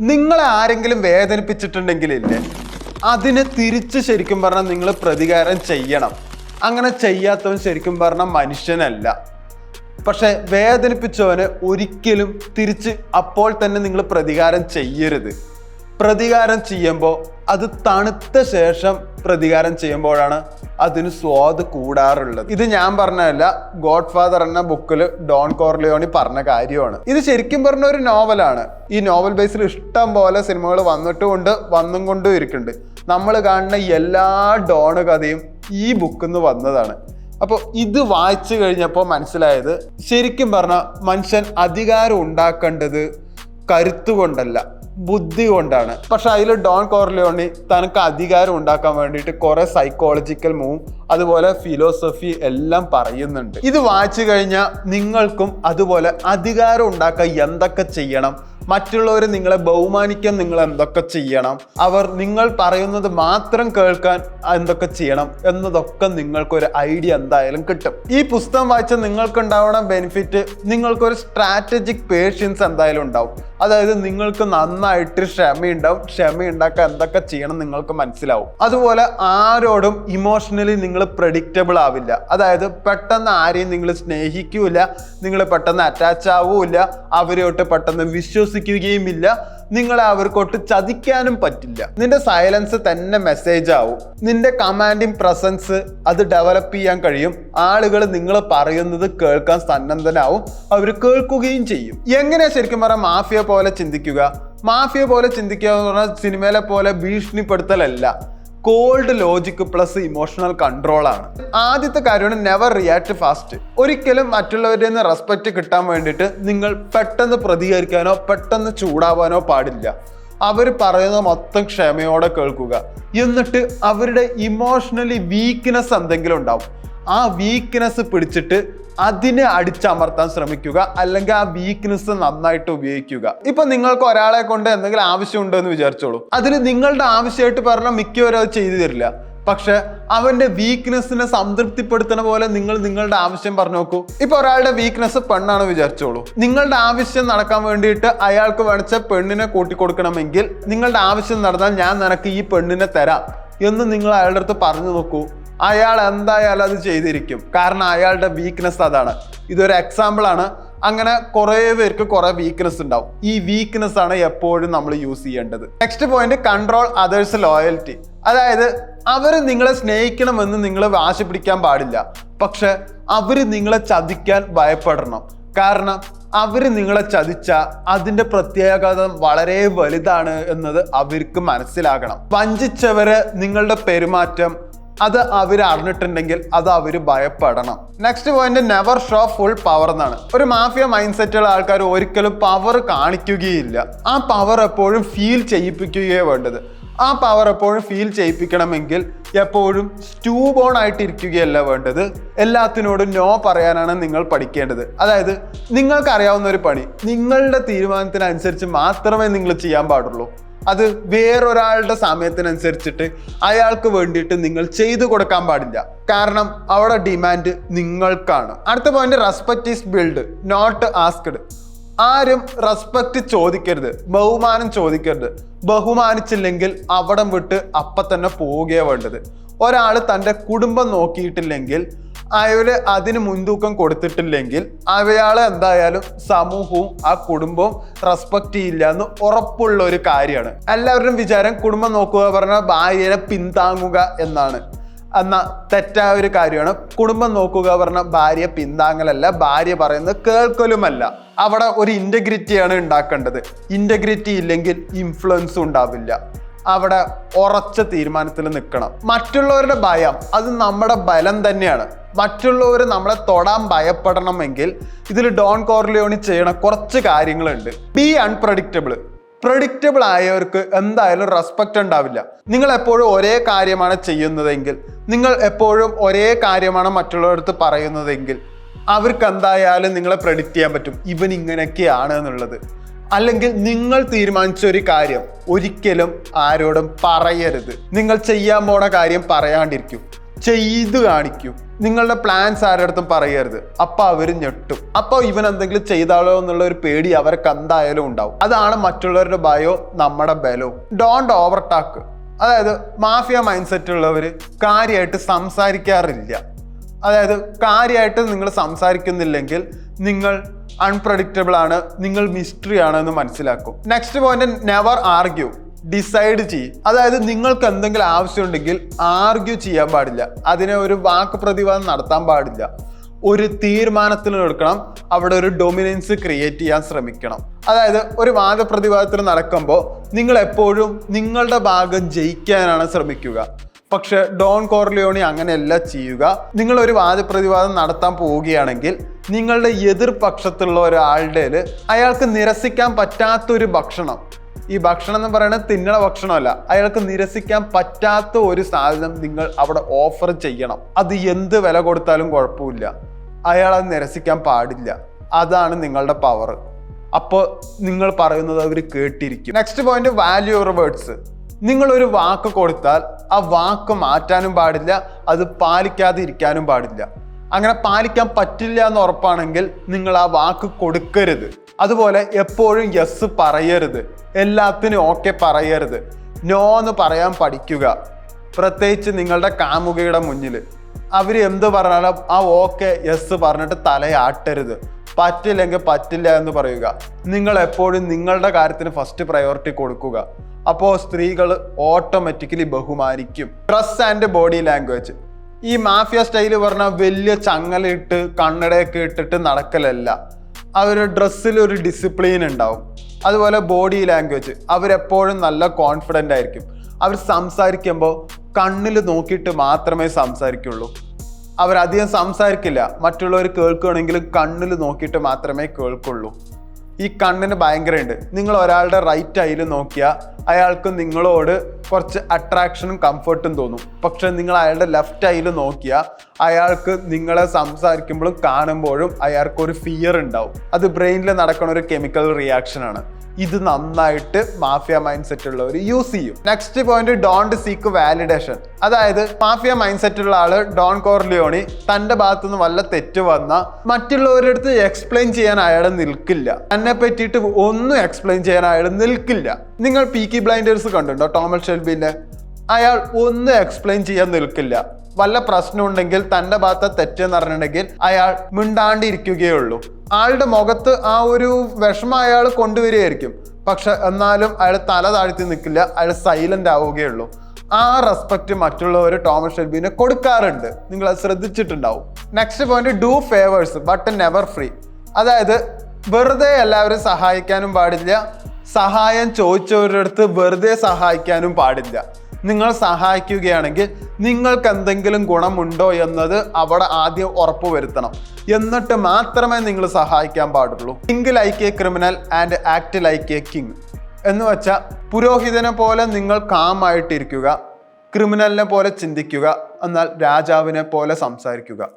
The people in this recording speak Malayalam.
നിങ്ങളെ ആരെങ്കിലും വേദനിപ്പിച്ചിട്ടുണ്ടെങ്കിലില്ലേ അതിന് തിരിച്ച് ശരിക്കും പറഞ്ഞാൽ നിങ്ങൾ പ്രതികാരം ചെയ്യണം. അങ്ങനെ ചെയ്യാത്തവൻ ശരിക്കും പറഞ്ഞാൽ മനുഷ്യനല്ല. പക്ഷെ വേദനിപ്പിച്ചവന് ഒരിക്കലും തിരിച്ച് അപ്പോൾ തന്നെ നിങ്ങൾ പ്രതികാരം ചെയ്യരുത്. പ്രതികാരം ചെയ്യുമ്പോൾ അത് തണുത്ത ശേഷം പ്രതികാരം ചെയ്യുമ്പോഴാണ് അതിന് സ്വാദ് കൂടാറുള്ളത്. ഇത് ഞാൻ പറഞ്ഞതല്ല ഗോഡ് ഫാദർ എന്ന ബുക്കിൽ ഡോൺ കോർലിയോണി പറഞ്ഞ കാര്യമാണ്. ഇത് ശരിക്കും പറഞ്ഞ ഒരു നോവലാണ്. ഈ നോവൽ ബേസിൽ ഇഷ്ടം പോലെ സിനിമകൾ വന്നിട്ടുമുണ്ട് വന്നും കൊണ്ടും ഇരിക്കുന്നുണ്ട്. നമ്മൾ കാണുന്ന എല്ലാ ഡോൺ കഥയും ഈ ബുക്കിൽ നിന്ന് വന്നതാണ്. അപ്പോൾ ഇത് വായിച്ചു കഴിഞ്ഞപ്പോൾ മനസ്സിലായത് ശരിക്കും പറഞ്ഞാൽ മനുഷ്യൻ അധികാരം ഉണ്ടാക്കേണ്ടത് കരുത്തുകൊണ്ടല്ല ബുദ്ധി കൊണ്ടാണ്. പക്ഷെ അതിൽ ഡോൺ കോർലിയോണി തനക്ക് അധികാരം ഉണ്ടാക്കാൻ വേണ്ടിയിട്ട് കുറേ സൈക്കോളജിക്കൽ മൂവും അതുപോലെ ഫിലോസഫി എല്ലാം പറയുന്നുണ്ട്. ഇത് വായിച്ചു കഴിഞ്ഞാൽ നിങ്ങൾക്കും അതുപോലെ അധികാരം ഉണ്ടാക്കാൻ എന്തൊക്കെ ചെയ്യണം? മറ്റുള്ളവർ നിങ്ങളെ ബഹുമാനിക്കാൻ നിങ്ങൾ എന്തൊക്കെ ചെയ്യണം? അവർ നിങ്ങൾ പറയുന്നത് മാത്രം കേൾക്കാൻ എന്തൊക്കെ ചെയ്യണം? എന്നതൊക്കെ നിങ്ങൾക്കൊരു ഐഡിയ എന്തായാലും കിട്ടും. ഈ പുസ്തകം വായിച്ച നിങ്ങൾക്ക് ബെനിഫിറ്റ് നിങ്ങൾക്കൊരു സ്ട്രാറ്റജിക് പേഷ്യൻസ് എന്തായാലും ഉണ്ടാവും. അതായത് നിങ്ങൾക്ക് നന്നായിട്ട് ക്ഷമയുണ്ടാവും. ക്ഷമ ഉണ്ടാക്കാൻ എന്തൊക്കെ ചെയ്യണം നിങ്ങൾക്ക് മനസ്സിലാവും. അതുപോലെ ആരോടും ഇമോഷണലി നിങ്ങൾ പ്രഡിക്റ്റബിൾ ആവില്ല. അതായത് പെട്ടെന്ന് ആരെയും നിങ്ങൾ സ്നേഹിക്കൂല നിങ്ങൾ പെട്ടെന്ന് അറ്റാച്ച് ആവൂല അവരോട്ട് പെട്ടെന്ന് വിശ്വസിക്കുകയും ഇല്ല നിങ്ങളെ അവർക്കൊട്ട് ചതിക്കാനും പറ്റില്ല. നിന്റെ സൈലൻസ് തന്നെ മെസ്സേജ് ആവും. നിന്റെ കമാൻഡിങ് പ്രസൻസ് അത് ഡെവലപ്പ് ചെയ്യാൻ കഴിയും. ആളുകൾ നിങ്ങൾ പറയുന്നത് കേൾക്കാൻ സന്നദ്ധനാവും അവർ കേൾക്കുകയും ചെയ്യും. എങ്ങനെയാ ശരിക്കും പറഞ്ഞാൽ മാഫിയ പോലെ ചിന്തിക്കുക? മാഫിയ പോലെ ചിന്തിക്കുക എന്ന് പറഞ്ഞാൽ സിനിമയിലെ പോലെ ഭീഷണിപ്പെടുത്തലല്ല. Cold logic plus emotional control ആണ് ആദ്യത്തെ കാര്യമാണ് നെവർ റിയാക്ട് ഫാസ്റ്റ് ഒരിക്കലും മറ്റുള്ളവരുടെ നിന്ന് റെസ്പെക്റ്റ് കിട്ടാൻ വേണ്ടിയിട്ട് നിങ്ങൾ പെട്ടെന്ന് പ്രതികരിക്കാനോ പെട്ടെന്ന് ചൂടാവാനോ പാടില്ല. അവർ പറയുന്നത് മൊത്തം ക്ഷമയോടെ കേൾക്കുക. എന്നിട്ട് അവരുടെ ഇമോഷണലി വീക്ക്നെസ് എന്തെങ്കിലും ഉണ്ടാവും. ആ വീക്ക്നെസ് പിടിച്ചിട്ട് അതിനെ അടിച്ചമർത്താൻ ശ്രമിക്കുക അല്ലെങ്കിൽ ആ വീക്ക്നെസ് നന്നായിട്ട് ഉപയോഗിക്കുക. ഇപ്പൊ നിങ്ങൾക്ക് ഒരാളെ കൊണ്ട് എന്തെങ്കിലും ആവശ്യമുണ്ടോ എന്ന് വിചാരിച്ചോളൂ. അതിൽ നിങ്ങളുടെ ആവശ്യമായിട്ട് പറഞ്ഞാൽ മിക്കവരും അത് ചെയ്തു തരില്ല. പക്ഷെ അവന്റെ വീക്ക്നെസ്സിനെ സംതൃപ്തിപ്പെടുത്തുന്ന പോലെ നിങ്ങൾ നിങ്ങളുടെ ആവശ്യം പറഞ്ഞു നോക്കൂ. ഇപ്പൊ ഒരാളുടെ വീക്ക്നെസ് പെണ്ണാണ് വിചാരിച്ചോളൂ. നിങ്ങളുടെ ആവശ്യം നടക്കാൻ വേണ്ടിയിട്ട് അയാൾക്ക് വേണിച്ച പെണ്ണിനെ കൂട്ടിക്കൊടുക്കണമെങ്കിൽ നിങ്ങളുടെ ആവശ്യം നടന്നാൽ ഞാൻ നിനക്ക് ഈ പെണ്ണിനെ തരാം എന്ന് നിങ്ങൾ അയാളുടെ അടുത്ത് പറഞ്ഞു നോക്കൂ. അയാൾ എന്തായാലും അത് ചെയ്തിരിക്കും. കാരണം അയാളുടെ വീക്ക്നെസ് അതാണ്. ഇതൊരു എക്സാമ്പിൾ ആണ്. അങ്ങനെ കുറേ പേർക്ക് കുറെ വീക്ക്നെസ് ഉണ്ടാവും. ഈ വീക്ക്നെസ് ആണ് എപ്പോഴും നമ്മൾ യൂസ് ചെയ്യേണ്ടത്. Next point control others loyalty അതായത് അവർ നിങ്ങളെ സ്നേഹിക്കണമെന്ന് നിങ്ങൾ വാശി പിടിക്കാൻ പാടില്ല. പക്ഷെ അവർ നിങ്ങളെ ചതിക്കാൻ ഭയപ്പെടണം. കാരണം അവർ നിങ്ങളെ ചതിച്ച അതിന്റെ പ്രത്യേകത വളരെ വലുതാണ് എന്നത് അവർക്ക് മനസ്സിലാകണം. വഞ്ചിച്ചവരെ നിങ്ങളുടെ പെരുമാറ്റം അത് അവർ അറിഞ്ഞിട്ടുണ്ടെങ്കിൽ അത് അവർ ഭയപ്പെടണം. Next point never show full power എന്നാണ്. ഒരു മാഫിയ മൈൻഡ് സെറ്റുള്ള ആൾക്കാർ ഒരിക്കലും പവർ കാണിക്കുകയില്ല. ആ പവർ എപ്പോഴും ഫീൽ ചെയ്യിപ്പിക്കുകയേ വേണ്ടത്. ആ പവർ എപ്പോഴും ഫീൽ ചെയ്യിപ്പിക്കണമെങ്കിൽ എപ്പോഴും സ്റ്റൂബോൺ ആയിട്ടിരിക്കുകയല്ല വേണ്ടത്. എല്ലാത്തിനോടും നോ പറയാനാണ് നിങ്ങൾ പഠിക്കേണ്ടത്. അതായത് നിങ്ങൾക്കറിയാവുന്ന ഒരു പണി. നിങ്ങളുടെ തീരുമാനത്തിനനുസരിച്ച് മാത്രമേ നിങ്ങൾ ചെയ്യാൻ പാടുള്ളൂ. അത് വേറൊരാളുടെ സമയത്തിനനുസരിച്ചിട്ട് അയാൾക്ക് വേണ്ടിയിട്ട് നിങ്ങൾ ചെയ്തു കൊടുക്കാൻ പാടില്ല. കാരണം അവിടെ ഡിമാൻഡ് നിങ്ങൾക്കാണ്. അടുത്ത point respect is build not asked ആരും റെസ്പെക്ട് ചോദിക്കരുത് ബഹുമാനം ചോദിക്കരുത്. ബഹുമാനിച്ചില്ലെങ്കിൽ അവിടം വിട്ട് അപ്പം തന്നെ പോവുകയാണ് വേണ്ടത്. ഒരാൾ തന്റെ കുടുംബം നോക്കിയിട്ടില്ലെങ്കിൽ അയാൾ അതിന് മുൻതൂക്കം കൊടുത്തിട്ടില്ലെങ്കിൽ അയാളെ എന്തായാലും സമൂഹവും ആ കുടുംബവും റെസ്പെക്ട് ചെയ്യില്ല എന്ന് ഉറപ്പുള്ള ഒരു കാര്യമാണ്. എല്ലാവരുടെയും വിചാരം കുടുംബം നോക്കുക പറഞ്ഞാൽ ഭാര്യനെ പിന്താങ്ങുക എന്നാണ്. എന്ന തെറ്റായ ഒരു കാര്യമാണ്. കുടുംബം നോക്കുക പറഞ്ഞ ഭാര്യ പിന്താങ്ങലല്ല ഭാര്യ പറയുന്നത് കേൾക്കലുമല്ല. അവിടെ ഒരു ഇന്റഗ്രിറ്റിയാണ് ഉണ്ടാക്കേണ്ടത്. ഇന്റഗ്രിറ്റി ഇല്ലെങ്കിൽ ഇൻഫ്ലുവൻസും ഉണ്ടാവില്ല. അവിടെ ഉറച്ച തീരുമാനത്തിൽ നിൽക്കണം. മറ്റുള്ളവരുടെ ഭയം അത് നമ്മുടെ ബലം തന്നെയാണ്. മറ്റുള്ളവർ നമ്മളെ തൊടാൻ ഭയപ്പെടണമെങ്കിൽ ഇതിൽ ഡോൺ കോർലിയോണി ചെയ്യണ കുറച്ച് കാര്യങ്ങളുണ്ട്. ബി അൺപ്രഡിക്റ്റബിൾ പ്രഡിക്റ്റബിൾ ആയവർക്ക് എന്തായാലും റെസ്പെക്റ്റ് ഉണ്ടാവില്ല. നിങ്ങൾ എപ്പോഴും ഒരേ കാര്യമാണ് ചെയ്യുന്നതെങ്കിൽ നിങ്ങൾ എപ്പോഴും ഒരേ കാര്യമാണ് മറ്റുള്ളവരടുത്ത് പറയുന്നതെങ്കിൽ അവർക്ക് എന്തായാലും നിങ്ങളെ പ്രഡിക്റ്റ് ചെയ്യാൻ പറ്റും. ഇവൻ ഇങ്ങനെയൊക്കെയാണ് എന്നുള്ളത്. അല്ലെങ്കിൽ നിങ്ങൾ തീരുമാനിച്ച ഒരു കാര്യം ഒരിക്കലും ആരോടും പറയരുത്. നിങ്ങൾ ചെയ്യാൻ പോണ കാര്യം പറയാണ്ടിരിക്കും. ചെയ്തു കാണിക്കൂ. നിങ്ങളുടെ പ്ലാൻസ് ആരടുത്തും പറയരുത്. അപ്പൊ അവർ ഞെട്ടും. അപ്പൊ ഇവൻ എന്തെങ്കിലും ചെയ്താലോ എന്നുള്ള ഒരു പേടി അവർക്ക് എന്തായാലും ഉണ്ടാവും. അതാണ് മറ്റുള്ളവരുടെ ഭയോ നമ്മുടെ ബലവും. ഡോണ്ട് ഓവർ ടാക്ക് അതായത് മാഫിയ മൈൻഡ് സെറ്റ് ഉള്ളവർ കാര്യമായിട്ട് സംസാരിക്കാറില്ല. അതായത് കാര്യമായിട്ട് നിങ്ങൾ സംസാരിക്കുന്നില്ലെങ്കിൽ നിങ്ങൾ അൺപ്രഡിക്റ്റബിൾ ആണ് നിങ്ങൾ മിസ്റ്ററി ആണ് എന്ന് മനസ്സിലാക്കും. Next point never argue decide ചെയ്യും. അതായത് നിങ്ങൾക്ക് എന്തെങ്കിലും ആവശ്യമുണ്ടെങ്കിൽ ആർഗ്യൂ ചെയ്യാൻ പാടില്ല. അതിനെ ഒരു വാക്ക് പ്രതിവാദം നടത്താൻ പാടില്ല. ഒരു തീരുമാനത്തിൽ എടുക്കണം. അവിടെ ഒരു ഡൊമിനൻസ് ക്രിയേറ്റ് ചെയ്യാൻ ശ്രമിക്കണം. അതായത് ഒരു വാദപ്രതിവാദത്തിൽ നടക്കുമ്പോൾ നിങ്ങൾ എപ്പോഴും നിങ്ങളുടെ ഭാഗം ജയിക്കാനാണ് ശ്രമിക്കുക. പക്ഷെ ഡോൺ കോർലിയോണി അങ്ങനെയല്ല ചെയ്യുക. നിങ്ങൾ ഒരു വാദപ്രതിവാദം നടത്താൻ പോവുകയാണെങ്കിൽ നിങ്ങളുടെ എതിർപക്ഷത്തുള്ള ഒരാളുടെ അയാൾക്ക് നിരസിക്കാൻ പറ്റാത്തൊരു ഭക്ഷണം ഈ ഭക്ഷണം എന്ന് പറയുന്നത് തിന്നണ ഭക്ഷണമല്ല. അയാൾക്ക് നിരസിക്കാൻ പറ്റാത്ത ഒരു സാധനം നിങ്ങൾ അവിടെ ഓഫർ ചെയ്യണം. അത് എന്ത് വില കൊടുത്താലും കുഴപ്പമില്ല. അയാൾ അത് നിരസിക്കാൻ പാടില്ല. അതാണ് നിങ്ങളുടെ പവർ അപ്പോൾ നിങ്ങൾ പറയുന്നത് അവർ കേട്ടിരിക്കും. Next point value or words നിങ്ങൾ ഒരു വാക്ക് കൊടുത്താൽ ആ വാക്ക് മാറ്റാനും പാടില്ല അത് പാലിക്കാതെ ഇരിക്കാനും പാടില്ല. അങ്ങനെ പാലിക്കാൻ പറ്റില്ല എന്ന് ഉറപ്പാണെങ്കിൽ നിങ്ങൾ ആ വാക്ക് കൊടുക്കരുത്. അതുപോലെ എപ്പോഴും യെസ് പറയരുത്. എല്ലാത്തിനും ഓക്കെ പറയരുത്. നോ എന്ന് പറയാൻ പഠിക്കുക. പ്രത്യേകിച്ച് നിങ്ങളുടെ കാമുകയുടെ മുന്നിൽ അവർ എന്ത് പറഞ്ഞാലും ആ ഓക്കെ യെസ് പറഞ്ഞിട്ട് തലയാട്ടരുത്. പറ്റില്ലെങ്കിൽ പറ്റില്ല എന്ന് പറയുക. നിങ്ങൾ എപ്പോഴും നിങ്ങളുടെ കാര്യത്തിന് ഫസ്റ്റ് പ്രയോറിറ്റി കൊടുക്കുക. അപ്പോൾ സ്ത്രീകൾ ഓട്ടോമാറ്റിക്കലി ബഹുമാനിക്കും. ഡ്രസ് ആൻഡ് ബോഡി ലാംഗ്വേജ് ഈ മാഫിയ സ്റ്റൈൽ പറഞ്ഞാൽ വലിയ ചങ്ങലിട്ട് കണ്ണടയൊക്കെ ഇട്ടിട്ട് നടക്കലല്ല. അവർ ഡ്രസ്സിൽ ഒരു ഡിസിപ്ലിൻ ഉണ്ടാവും. അതുപോലെ ബോഡി ലാംഗ്വേജ് അവരെപ്പോഴും നല്ല കോൺഫിഡന്റ് ആയിരിക്കും. അവർ സംസാരിക്കുമ്പോൾ കണ്ണിൽ നോക്കിയിട്ട് മാത്രമേ സംസാരിക്കുള്ളൂ. അവരധികം സംസാരിക്കില്ല. മറ്റുള്ളവർ കേൾക്കുകയാണെങ്കിലും കണ്ണിൽ നോക്കിയിട്ട് മാത്രമേ കേൾക്കുള്ളൂ. ഈ കണ്ണിന് ഭയങ്കരമുണ്ട്. നിങ്ങൾ ഒരാളുടെ റൈറ്റ് ഐയിൽ നോക്കിയാൽ അയാൾക്ക് നിങ്ങളോട് കുറച്ച് അട്രാക്ഷനും കംഫർട്ടും തോന്നും. പക്ഷെ നിങ്ങൾ അയാളുടെ ലെഫ്റ്റ് ഐയിൽ നോക്കിയാൽ അയാൾക്ക് നിങ്ങളെ സംസാരിക്കുമ്പോഴും കാണുമ്പോഴും അയാൾക്ക് ഒരു ഫിയർ ഉണ്ടാവും. അത് ബ്രെയിനിൽ നടക്കുന്ന ഒരു കെമിക്കൽ റിയാക്ഷൻ ആണ്. ഇത് നന്നായിട്ട് മാഫിയ മൈൻഡ് സെറ്റ് ഉള്ളവർ യൂസ് ചെയ്യും. Next point don't seek validation അതായത് മാഫിയ മൈൻഡ് സെറ്റ് ഉള്ള ആൾ ഡോൺ കോർലിയോണി തന്റെ ഭാഗത്തുനിന്ന് വല്ല തെറ്റ് വന്ന മറ്റുള്ളവരുടെ അടുത്ത് എക്സ്പ്ലെയിൻ ചെയ്യാൻ അയാൾ നിൽക്കില്ല. തന്നെ പറ്റിയിട്ട് ഒന്നും എക്സ്പ്ലെയിൻ ചെയ്യാൻ അയാൾ നിൽക്കില്ല. നിങ്ങൾ പീക്കി ബ്ലൈൻഡേഴ്സ് കണ്ടുണ്ടോ ടോമൽ ഷെൽബിന്റെ അയാൾ ഒന്നും എക്സ്പ്ലെയിൻ ചെയ്യാൻ നിൽക്കില്ല. വല്ല പ്രശ്നം ഉണ്ടെങ്കിൽ തന്റെ ഭാഗത്തെ തെറ്റെന്ന് പറഞ്ഞിട്ടുണ്ടെങ്കിൽ അയാൾ മിണ്ടാണ്ടിരിക്കുകയുള്ളൂ. ആളുടെ മുഖത്ത് ആ ഒരു വിഷമം അയാൾ കൊണ്ടുവരികയായിരിക്കും. പക്ഷെ എന്നാലും അയാൾ തല താഴ്ത്തി നിൽക്കില്ല അയാൾ സൈലന്റ് ആവുകയുള്ളൂ. ആ റെസ്പെക്റ്റ് മറ്റുള്ളവർ ടോമസ് ഷെൽബിനെ കൊടുക്കാറുണ്ട്. നിങ്ങൾ അത് ശ്രദ്ധിച്ചിട്ടുണ്ടാവും. Next point do favours but never free അതായത് വെറുതെ എല്ലാവരും സഹായിക്കാനും പാടില്ല. സഹായം ചോദിച്ചവരുടെ അടുത്ത് വെറുതെ സഹായിക്കാനും പാടില്ല. നിങ്ങൾ സഹായിക്കുകയാണെങ്കിൽ നിങ്ങൾക്ക് എന്തെങ്കിലും ഗുണമുണ്ടോ എന്നത് അവിടെ ആദ്യം ഉറപ്പ് വരുത്തണം. എന്നിട്ട് മാത്രമേ നിങ്ങൾ സഹായിക്കാൻ പാടുള്ളൂ. Think like a criminal and act like a king എന്ന് വെച്ചാൽ പുരോഹിതനെ പോലെ നിങ്ങൾ കാമായിട്ടിരിക്കുക ക്രിമിനലിനെ പോലെ ചിന്തിക്കുക എന്നാൽ രാജാവിനെ പോലെ സംസാരിക്കുക.